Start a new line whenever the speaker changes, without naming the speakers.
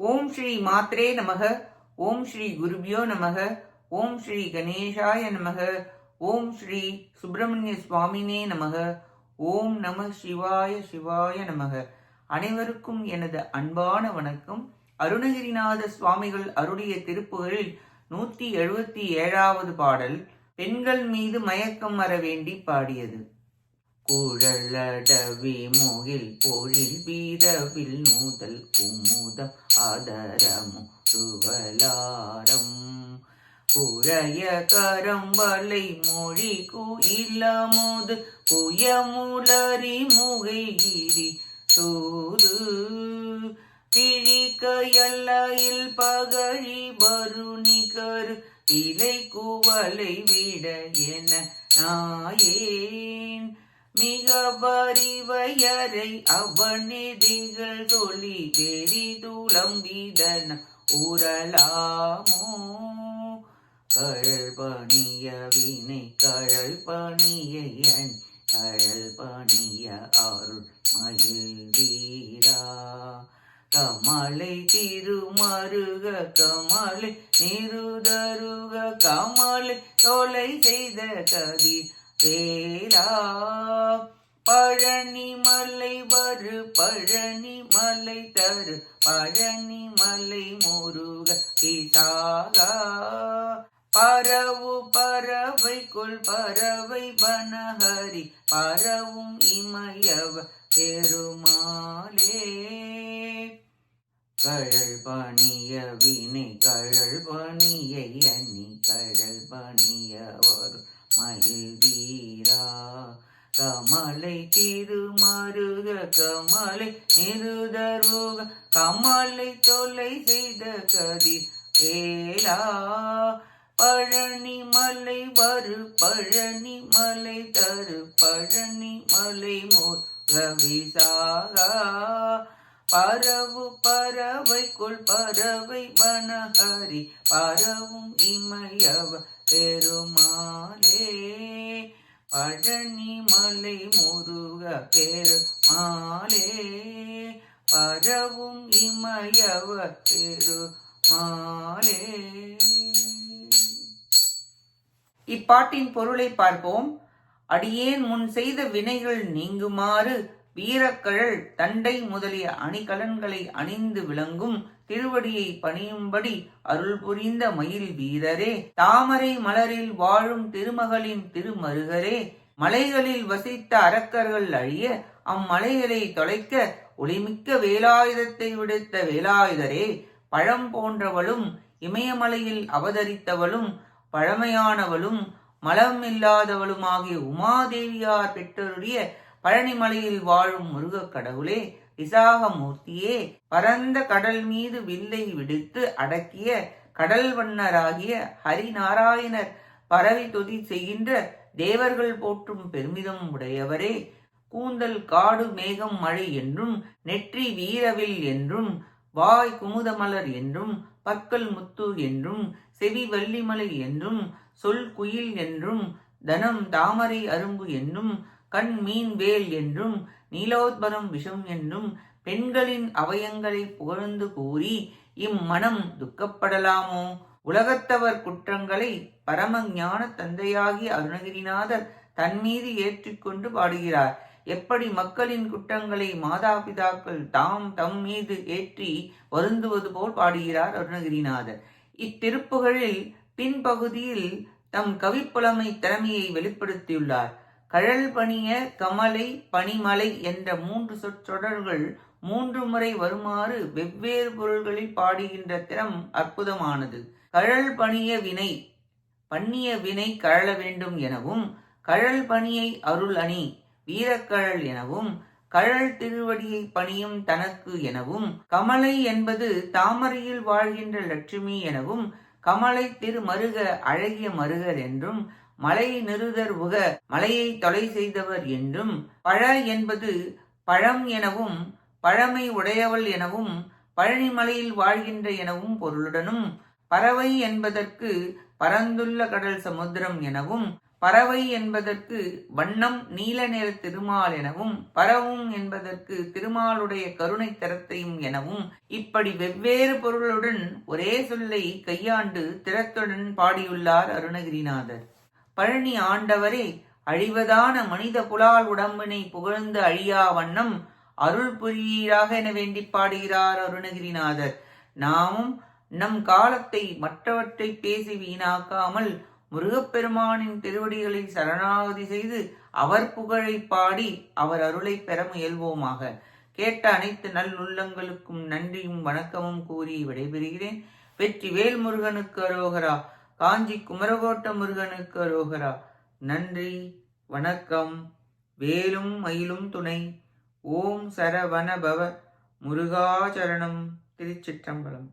ஓம் ஸ்ரீ மாத்ரே நமக ஓம் ஸ்ரீ குருபியோ நமக ஓம் ஸ்ரீ கணேஷாய நமக ஓம் ஸ்ரீ சுப்பிரமணிய சுவாமினே நமக ஓம் நம சிவாய சிவாய நமக. அனைவருக்கும் எனது அன்பான வணக்கம். அருணகிரிநாத சுவாமிகள் அருடைய திருப்புகளில் நூத்தி எழுபத்தி ஏழாவது பாடல் பெண்கள் மீது மயக்கம் வர வேண்டி பாடியது. குழலடவி முகில் பொழில் வீரவில் நூதல் குமுதம் ஆதரமுருவலாரம் குழைய கரம்பலை மொழி குயிலமுது குயமுலரி முகைகிரி சூது. பிழிக்கையல்லையில் பகழி வருணிகரு இலை குவலை விட என நாயேன். மிக வரிவையரை தொழி வெறி துளம்பிதன உரலாமோ கழல் பணிய வினை கழல் பணியன் கழல் பணிய அருள் மயில் வீரா. கமலை திருமருக கமலை நிருதருக கமலை தொலை செய்த கதி வேலா. பழனி மலை வரு பழனி மலை தரு பழனி மலை முருக பிசாகா பரவு பறவைக்குள் பறவை வனஹரி பரவும் இமயவ பெருமாளே. கழல் பணிய வினை கழல் பணியை கமலை திருமருக கமலை நிருதருக கமலை தொல்லை செய்த கதி வேலா. பழனி மலை வரு பழனி மலை தரு பழனி மலை முகவிசாகா பரவு பறவைக்குள் பறவை வனஹரி பரவும் இமையவ பெருமாளே. பழனி மாலை முருக பெருமாளே பரவும் இமயவ பெருமாளே. இப்பாட்டின் பொருளை பார்ப்போம். அடியேன் முன் செய்த வினைகள் நீங்குமாறு வீரக்கழல் தண்டை முதலிய அணிகலன்களை அணிந்து விளங்கும் திருவடியை பணியும்படி அருள் புரிந்த மயில் வீரரே தாமரை மலரில் வாழும் திருமகளின் திருமருகரே மலைகளில் வசித்த அரக்கர்கள் அழிய அம்மலைகளை தொலைக்க ஒளிமிக்க வேலாயுதத்தை விடுத்த வேலாயுதரே பழம் போன்றவளும் இமயமலையில் அவதரித்தவளும் பழமையானவளும் மலம் இல்லாதவளுமாகிய உமாதேவியார் பெற்றோருடைய பழனிமலையில் வாழும் முருகக் கடவுளே விசாகமூர்த்தியே பரந்த கடல் மீது வில்லை விடுத்து அடக்கிய கடல் வண்ணராகிய ஹரிநாராயணர் பரவி தொதி செய்கின்ற தேவர்கள் போற்றும் பெருமிதம் உடையவரே கூந்தல் காடு மேகம் மழை என்றும் நெற்றி வீரவில் என்றும் வாய் குமுதமலர் என்றும் பற்கள் முத்து என்றும் செவி வள்ளிமலை என்றும் சொல் குயில் என்றும் தனம் தாமரை அரும்பு என்னும் கண் மீன் வேல் என்றும் நீலோத்பரம் விஷம் என்றும் பெண்களின் அவயங்களை புகழ்ந்து கூறி இம்மனம் துக்கப்படலாமோ? உலகத்தவர் குற்றங்களை பரமஞான தந்தையாகி தந்தையாகிய அருணகிரிநாதர் தன்மீது ஏற்றிக்கொண்டு பாடுகிறார். எப்படி மக்களின் குற்றங்களை மாதாபிதாக்கள் தாம் தம் மீது ஏற்றி வருந்துவது போல் பாடுகிறார் அருணகிரிநாதர். இத்திருப்புகளில் பின்பகுதியில் தம் கவிப்புலமை திறமையை வெளிப்படுத்தியுள்ளார். கழல் பணிய கமலை பனிமலை என்ற மூன்று சொற்றொடர்கள் மூன்று முறை வருமாறு வெவ்வேறு பொருள்களில் பாடுகின்ற திறம் அற்புதமானது. கழல் பணிய வினை பண்ணிய வினை கழல வேண்டும் எனவும் கழல் பணியை அருள் அணி வீரக்கழல் எனவும் கழல் திருவடியை பணியும் தனக்கு எனவும் கமலை என்பது தாமரையில் வாழ்கின்ற லட்சுமி எனவும் கமலை திருமருக அழகிய மருகர் என்றும் மலை நிறுதர் உக மலையை தொலை செய்தவர் என்றும் பழ என்பது பழம் எனவும் பழமை உடையவள் எனவும் பழனிமலையில் வாழ்கின்ற எனவும் பொருளுடனும் பறவை என்பதற்கு பரந்துள்ள கடல் சமுத்திரம் எனவும் பறவை என்பதற்கு வண்ணம் நீல நிற திருமால் எனவும் பரவும் என்பதற்கு திருமாலுடைய கருணை தரத்தையும் எனவும் இப்படி வெவ்வேறு பொருளுடன் ஒரே சொல்லை கையாண்டு திறத்துடன் பாடியுள்ளார் அருணகிரிநாதர். பழனி ஆண்டவரே அழிவதான மனித புலால் உடம்பினை புகழ்ந்து அழியா வண்ணம் அருள் புரியீராக என வேண்டி பாடுகிறார் அருணகிரிநாதர். நாமும் நம் காலத்தை மற்றவற்றை பேசி வீணாக்காமல் முருகப்பெருமானின் திருவடிகளை சரணாகதி செய்து அவர் புகழை பாடி அவர் அருளை பெற முயல்வோமாக. கேட்ட அனைத்து நல்லுள்ளங்களுக்கும் நன்றியும் வணக்கமும் கூறி விடைபெறுகிறேன். வெற்றி வேல் முருகனுக்கு அரோகரா காஞ்சி குமரகோட்ட முருகனுக்கு அரோகரா. நன்றி வணக்கம் வேலும் மயிலும் துணை. ஓம் சரவணபவ முருகாச்சரணம் திருச்சிற்றம்பலம்.